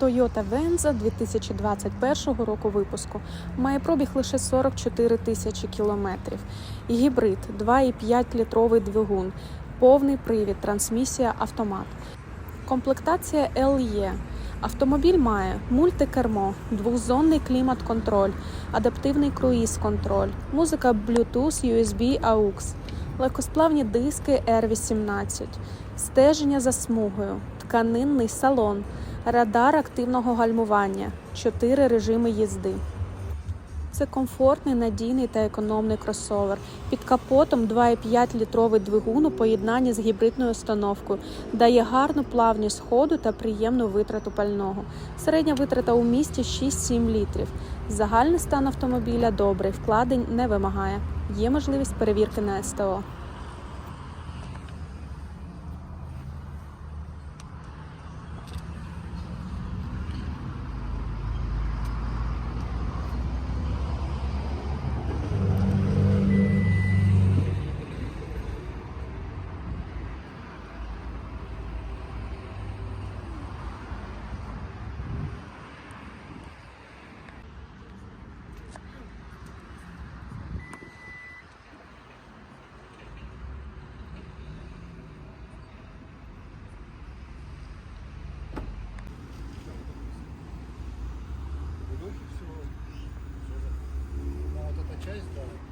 Toyota Venza 2021 року випуску. Має пробіг лише 44 тисячі кілометрів. Гібрид 2,5 літровий двигун, повний привід, трансмісія автомат. Комплектація LE. Автомобіль має мультикермо, двохзонний клімат-контроль, адаптивний круїз-контроль, музика Bluetooth, USB, AUX, легкосплавні диски R18, стеження за смугою, тканинний салон, радар активного гальмування, 4 режими їзди. Це комфортний, надійний та економний кросовер. Під капотом 2,5 літровий двигун у поєднанні з гібридною установкою дає гарну плавність ходу та приємну витрату пального. Середня витрата у місті 6-7 літрів. Загальний стан автомобіля добрий, вкладень не вимагає. Є можливість перевірки на СТО. 6 dólares.